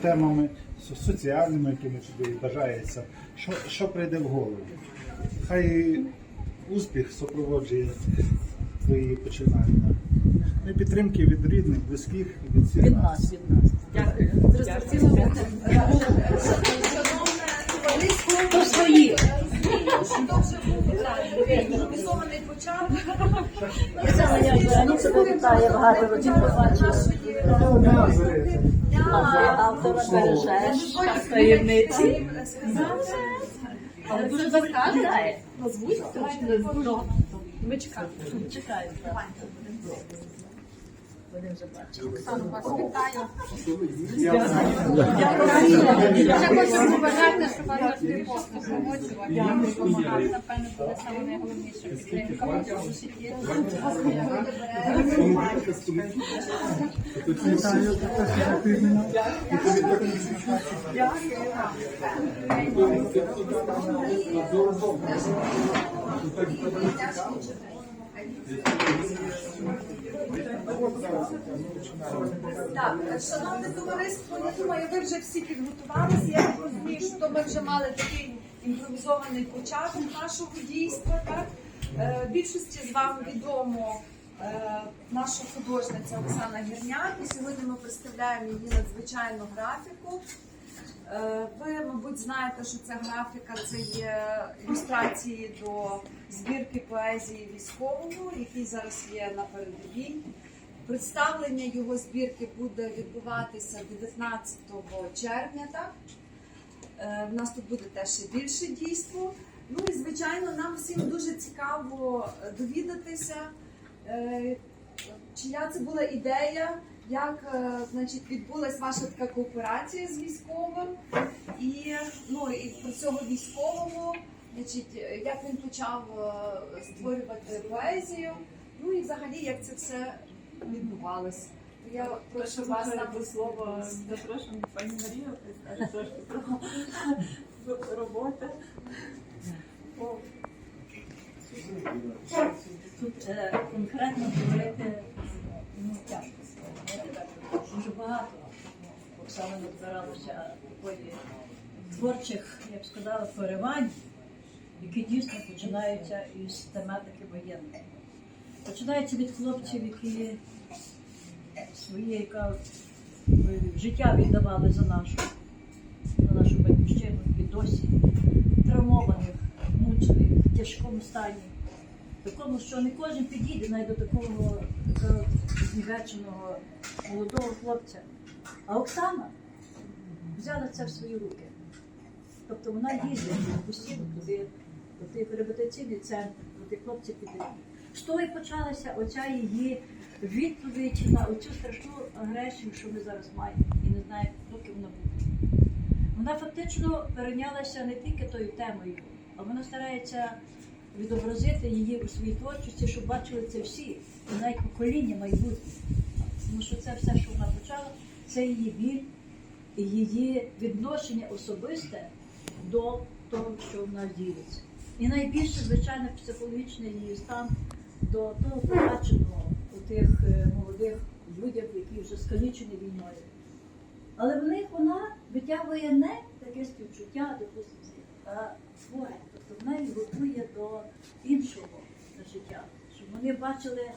темами соціальними, якими тобі бажається. Що, що прийде в голову? Хай успіх супроводжує твої починання. Ну, і підтримки від рідних, близьких, від всіх Від нас. нас, від нас. Дякую. То свої. Імпровізований початок. Це вітає багато родин побачив. Автора бережеш, таємниці. Але дуже добре виглядає. Ми чекаємо. Чекаю. Будемо вже бачити. Оксану, вас вітаю. Я хочу побажати, щоб вас завжди просто проводжували. Допомагати, напевно, буде саме найголовніше підтримка в житті. Дякую. Так, шановне товариство, я думаю, ви вже всі підготувалися. Я розумію, що ми вже мали такий імпровізований початок нашого дійства. Так? Е, Більшості з вам відомо е, наша художниця Оксана Гірняк. І сьогодні ми представляємо її надзвичайну графіку. Е, Ви, мабуть, знаєте, що ця графіка це є ілюстрації до збірки поезії військового, який зараз є на передовій. Представлення його збірки буде відбуватися 19 червня. Так? Е, В нас тут буде теж ще більше дійство. Ну і звичайно, нам всім дуже цікаво е, довідатися, е, чия це була ідея, як значить, відбулася ваша така кооперація з військовим, і, ну, і про цього військового, значить, як він почав створювати поезію, ну і взагалі як це все відбувалося. То Я прошу вас до слова запрошую пані Марію, трошки про роботу. Тут е, конкретно говорити ну, тяжко. сказати. Дуже багато Оксана назбиралося такої творчих, я б сказала, поривань, які дійсно починаються із тематики воєнної. Починаються від хлопців, які своє яка, життя віддавали за нашу, за нашу батьківщину, і досі травмованих, мучених, в тяжкому стані такому, що не кожен підійде навіть до такого знівеченого молодого хлопця. А Оксана взяла це в свої руки. Тобто вона їздить постійно туди, до тих репетиційний центр, до тих хлопців піде. З того і почалася оця її відповідь на оцю страшну агресію, що ми зараз маємо, і не знаємо, доки вона буде. Вона фактично перейнялася не тільки тою темою, а вона старається відобразити її у своїй творчості, щоб бачили це всі, і навіть покоління майбутнє. Тому що це все, що вона почала, це її біль її відношення особисте до того, що в нас ділиться. І найбільше, звичайно, психологічний її стан до того побаченого у тих е, молодих людях, які вже скалічені війною. Але в них вона витягує не таке співчуття, допустимо, а своє. Тобто вона їх готує до іншого життя, щоб вони бачили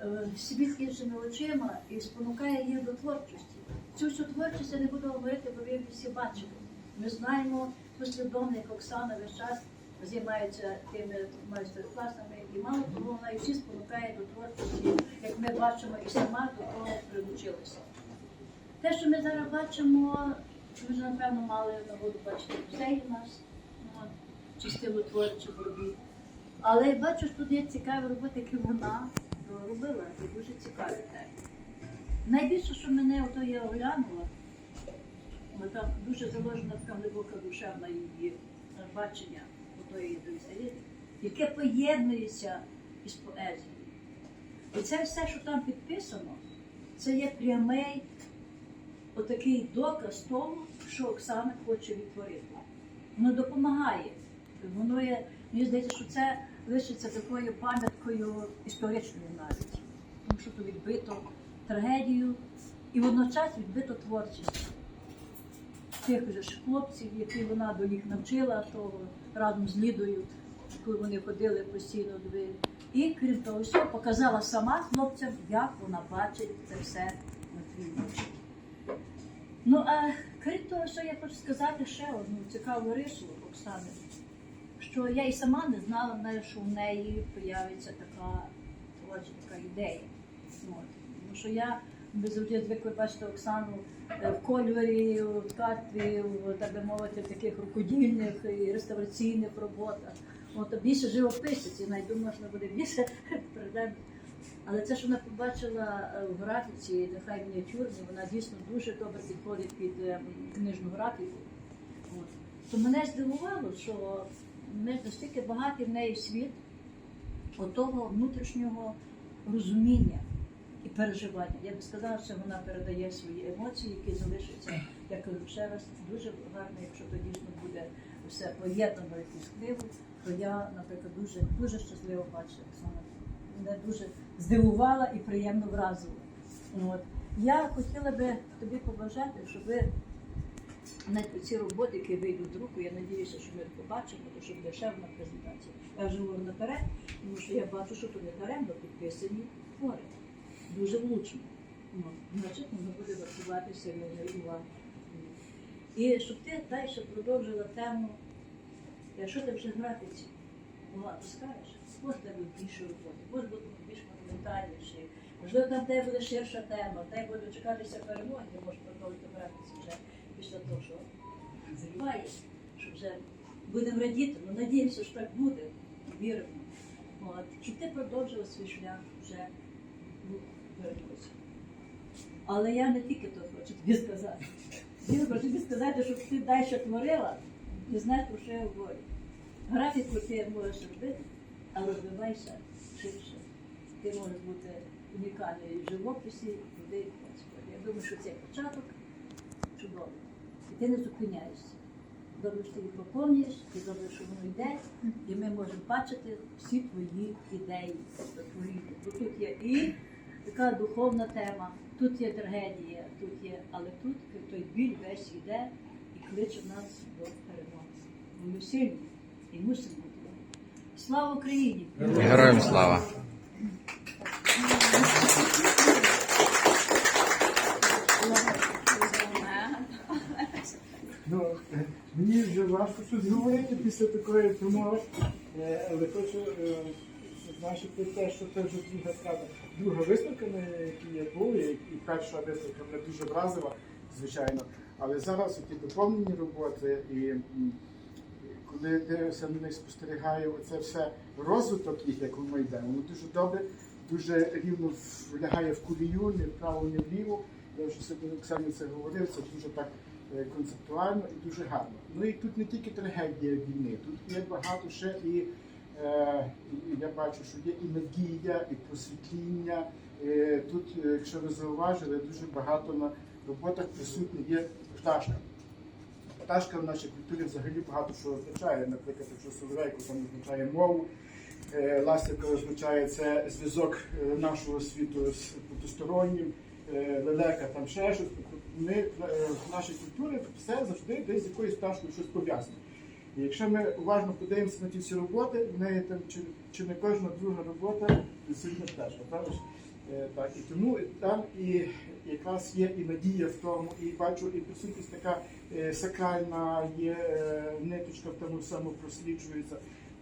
е, світ іншими очима і спонукає їх до творчості. Цю всю творчість я не буду говорити, бо ви всі бачили. Ми знаємо послідовно, як Оксана весь час займається тими майстер-класами, і мало того, вона і всі спонукає до творчості, як ми бачимо, і сама до того прилучилася. Те, що ми зараз бачимо, ми вже напевно мали нагоду бачити музей у нас, ну, частину творчих робіт. Але я бачу, що тут є цікаві роботи, які вона робила, і дуже цікаві теж. Найбільше, що мене ото я оглянула, там дуже заложена така глибока душевна її бачення серії, яке поєднується із поезією. І це все, що там підписано, це є прямий отакий доказ того, що Оксана хоче відтворити. Воно допомагає. Воно є, мені здається, що це лишиться такою пам'яткою історичною навіть. Тому що тут відбито трагедію і водночас відбито творчість. Тих же ж хлопців, які вона до них навчила, то разом з Лідою, коли вони ходили постійно двері. І крім того, всього, показала сама хлопцям, як вона бачить це все на твій Ну а крім того, що я хочу сказати ще одну цікаву рису Оксани, що я і сама не знала, що в неї появиться така така ідея. От. Тому що я завжди звикли бачити Оксану е, в кольорі, в ткацтві, в, так би мовити, в таких рукодільних і реставраційних роботах. От, більше живописець, і що вона буде більше перейдемо. Але це, що вона побачила е, в графіці, нехай мініатюрні, вона дійсно дуже добре підходить під е, книжну графіку. От. То мене здивувало, що не настільки багатий в неї світ отого внутрішнього розуміння переживання. Я би сказала, що вона передає свої емоції, які залишаться, я кажу ще раз, дуже гарно, якщо то дійсно буде все поєднано якусь книгу, то я, наприклад, дуже, дуже щасливо бачу Оксана. Мене дуже здивувала і приємно вразила. От. Я хотіла би тобі побажати, щоб навіть ці роботи, які вийдуть з друку, я надіюся, що ми побачимо, то що буде ще одна презентація. Я вже говорю наперед, тому що я бачу, що тут не даремно підписані твори. Дуже влучно. Ну, значить, воно буде вартувати серйозної уваги. І щоб ти далі продовжила тему, якщо ти вже графіці скажеш, може тебе більше роботи, може бути більш монументальніше, можливо, там тебе буде ширша тема, тебе буде дочекатися перемоги, ти можеш продовжити графіці вже після того, що зриває, що вже будемо радіти, ну надіємося, що так буде, віримо. От. Щоб ти продовжила свій шлях вже ну. Але я не тільки то хочу тобі сказати. Я хочу тобі сказати, щоб ти далі творила, ти знаєш, про що я говорю. Графіку ти можеш робити, але розвивайся ширше. Ти можеш бути унікальною в живописі, і туди. Я думаю, що це початок чудовий. І ти не зупиняєшся. Добре, що ти їх поповнюєш, і добре, що воно йде, і ми можемо бачити всі твої ідеї. твої. Бо тут є і така духовна тема, тут є трагедія, тут є, але тут той біль весь йде і кличе нас до перемоги. Ми сильні і мусимо бути. Слава Україні! Героям слава! Ну, е, мені вже важко щось говорити після такої промови, е, але хочу зазначити те, що це вже друга така, друга виставка, на якій я був, і, перша виставка мене дуже вразила, звичайно. Але зараз ті доповнені роботи, і коли дивишся на них спостерігаю, оце все розвиток їх, як воно йде, воно дуже добре, дуже рівно влягає в кулію, не вправо, не вліво. Я вже сьогодні Оксані це говорив, це дуже так е, концептуально і дуже гарно. Ну і тут не тільки трагедія війни, тут є багато ще і я бачу, що є і надія, і просвітління. Е, тут, е, якщо ви зауважили, дуже багато на роботах присутні є пташка. Пташка в нашій культурі взагалі багато що означає. Наприклад, якщо Соловейко там означає мову, е, ластівка означає це зв'язок е, нашого світу з потустороннім, е, лелека там ще щось. Тобто Ми е, в нашій культурі все завжди десь з якоюсь пташкою щось пов'язане. І якщо ми уважно подивимося на ті всі роботи, в неї там чи, чи не кожна друга робота присутня пташка, правда? Е, Так, і тому там і якраз є і надія в тому, і бачу, і присутність така е, сакральна, є е, ниточка в тому всьому просліджується.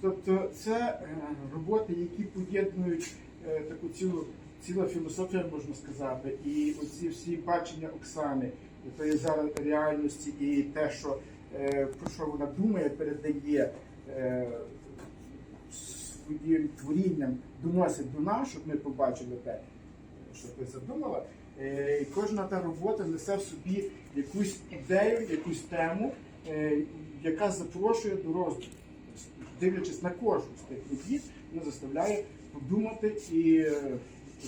Тобто це е, роботи, які поєднують е, таку цілу, ціла філософія, можна сказати, і оці всі бачення Оксани, тої зараз реальності, і те, що про що вона думає, передає. е, своїм творінням доносить до нас, щоб ми побачили те, що ти задумала. Е, І кожна та робота несе в собі якусь ідею, якусь тему, е, яка запрошує до роздуму. Дивлячись на кожну з тих робіт, вона заставляє подумати і е,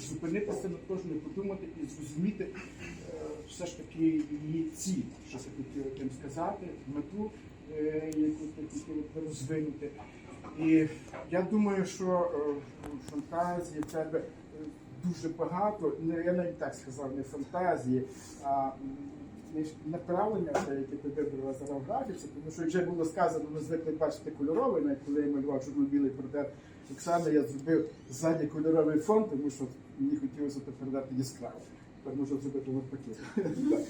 зупинитися над кожною, подумати і зрозуміти е, все ж таки її ціль, що ти хотіла тим сказати, мету, е, яку ти хотіла розвинути. І я думаю, що е, фантазії в тебе е, дуже багато. Ну, я навіть так сказав, не фантазії, а направлення, яке ти вибрала зараз в графіці, тому що вже було сказано, ми звикли бачити кольоровий, навіть коли я малював чорно-білий портрет Оксани, я зробив ззаді кольоровий фон, тому що мені хотілося передати яскраво. Так можна зробити навпаки.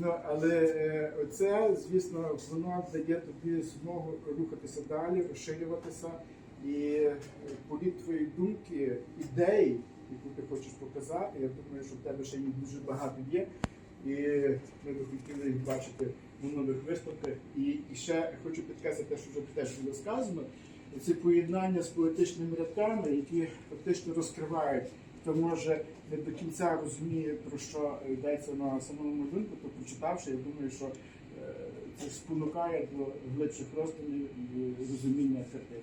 Ну, але е, оце, звісно, воно дає тобі змогу рухатися далі, розширюватися. І е, політ твоєї думки, ідеї, яку ти хочеш показати, я думаю, що в тебе ще їх дуже багато є. І ми би хотіли їх бачити на нових виставках. І, і ще хочу підкреслити те, що вже теж було сказано. Це поєднання з поетичними рядками, які фактично розкривають, хто може не до кінця розуміє, про що йдеться на самому малюнку, то прочитавши, я думаю, що е, це спонукає до глибших роздумів і розуміння картини.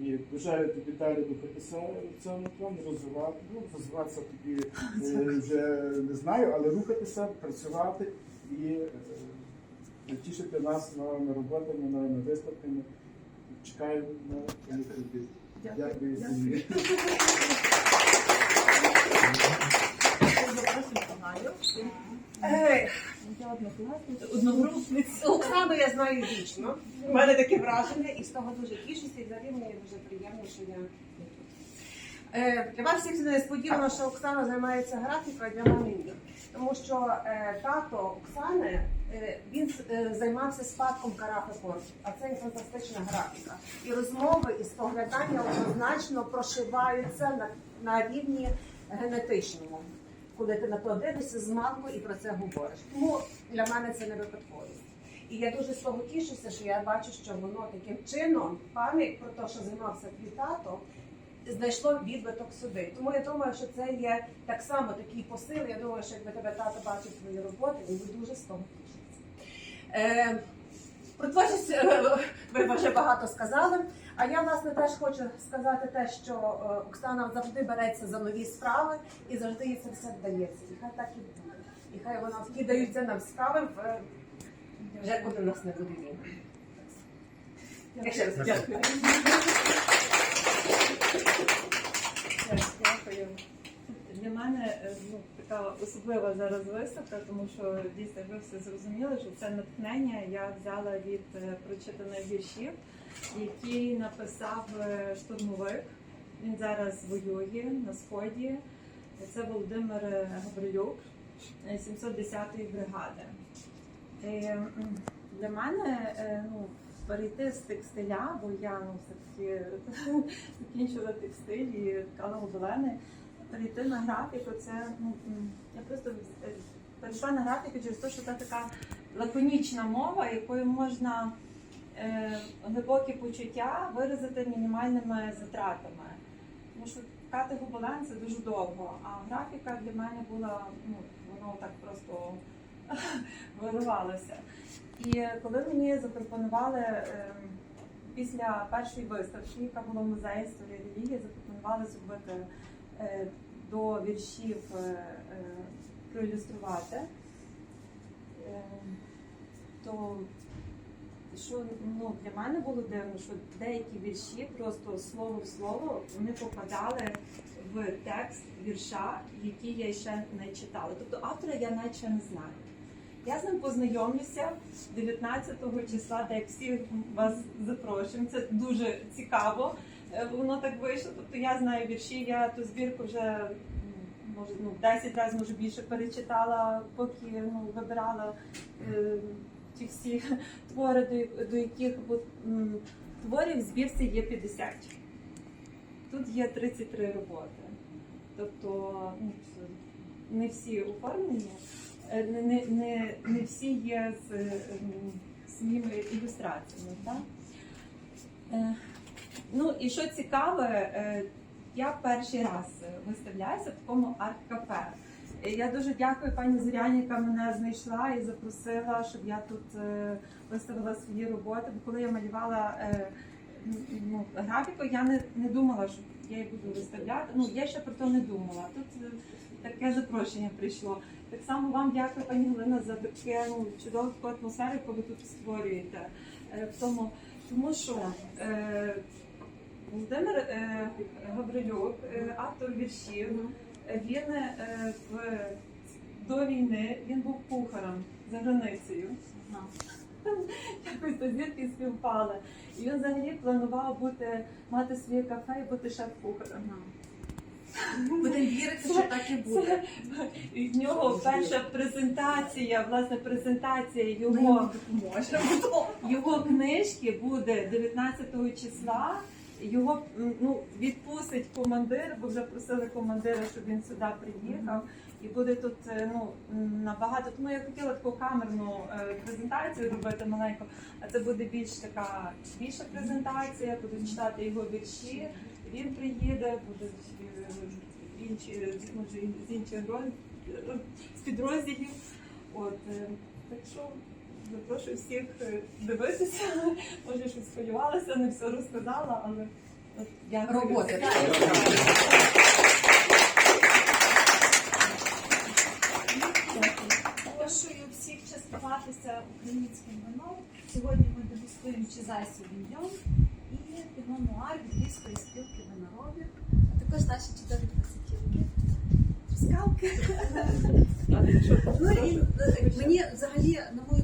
І бажаю тобі далі рухатися в цьому плані, розвивати, ну, розвиватися тобі е, вже не знаю, але рухатися, працювати і е, тішити нас новими роботами, новими виставками. Чекаю на тобі. Дякую. Дякую. Оксану я знаю вічно. У мене таке враження, і з того дуже тішуся, і взагалі мені дуже приємно, що я тут. Е, Для вас всіх несподівано, що Оксана займається графікою, а для мене ні. Тому що е, тато Оксани е, він е, займався спадком карафи Корсу, а це є фантастична графіка. І розмови і споглядання однозначно прошиваються на, на рівні генетичному, коли ти на то дивишся з малку і про це говориш. Тому для мене це не випадковість. І я дуже з того тішуся, що я бачу, що воно таким чином пам'ять про те, що займався твій тато, знайшло відбиток сюди. Тому я думаю, що це є так само такий посил. Я думаю, що якби тебе тато бачив твої роботи, він би дуже з того тішився. Про творчість е, ви вже багато сказали. А я власне теж хочу сказати те, що е, Оксана завжди береться за нові справи і завжди їй це все вдається. І хай так і буде. І хай вона вкидаються нам справи е, вже коли в нас не буде війни. Я ще раз дякую. Дякую. Для мене е, ну, така особлива зараз виставка, тому що дійсно ви все зрозуміли, що це натхнення я взяла від е, прочитаних віршів, які написав е, штурмовик. Він зараз воює на сході. Це Володимир Гаврилюк, е, 710-ї бригади. І, для мене ну, перейти з текстиля, бо я ну, все-таки закінчила текстиль і ткала гобелени, перейти на графіку, це ну, я просто е, перейшла на графіку через те, що це така лаконічна мова, якою можна е, глибокі почуття виразити мінімальними затратами. Тому що ткати гобелен це дуже довго, а графіка для мене була, ну, воно так просто виривалося. І коли мені запропонували ем, після першої виставки, яка була в музеї історії релігії, запропонували зробити е, до віршів е, е, проілюструвати, е, то що ну, для мене було дивно, що деякі вірші просто слово в слово вони попадали в текст вірша, який я ще не читала. Тобто автора я ще не знаю. Я з ним познайомлюся 19 числа, так як всі вас запрошуємо. Це дуже цікаво. Е, Воно так вийшло. Тобто я знаю вірші, я ту збірку вже може ну 10 разів може більше перечитала, поки ну вибирала е, ті всі твори, до, до яких бо, м, творів в збірці є 50. Тут є 33 роботи. Тобто ну, не всі оформлені, е, не, не, не, всі є з е, своїми ілюстраціями. Так? Ну і що цікаве, е, я перший раз виставляюся в такому арт-кафе. Я дуже дякую пані Зоряні, яка мене знайшла і запросила, щоб я тут е, виставила свої роботи. Бо коли я малювала е, ну, графіку, я не, не думала, що я її буду виставляти. Ну, я ще про це не думала. Тут таке запрошення прийшло. Так само вам дякую, пані Галина, за таке ну, чудову атмосферу, яку ви тут створюєте. В тому, тому що е, Володимир е, Гаврилюк, е, автор віршів, він е, в, до війни він був кухарем за границею. Якось звідки співпали. І він взагалі планував бути, мати своє кафе і бути шеф-кухарем. Будемо вірити, що так і буде. І в нього перша презентація, власне, презентація його, його книжки буде 19 числа. Його ну, відпустить командир, бо вже просили командира, щоб він сюди приїхав. І буде тут е, ну, набагато. Тому я хотіла таку камерну е, презентацію робити маленьку, а це буде більш така більша презентація, будуть читати його вірші. Він приїде, будуть е, інші, може, з інших з підрозділів. От, е, так що запрошую всіх е, дивитися. Може, щось сподівалася, не все розказала, але от, дякую. Роботи. Запрошую всіх частуватися українським вином. Сьогодні ми дегустуємо Чизай Совіньйон піно Львівської спілки виноробів, а також наші чудові пасатівки. скалки. Ну і е, мені взагалі, на мою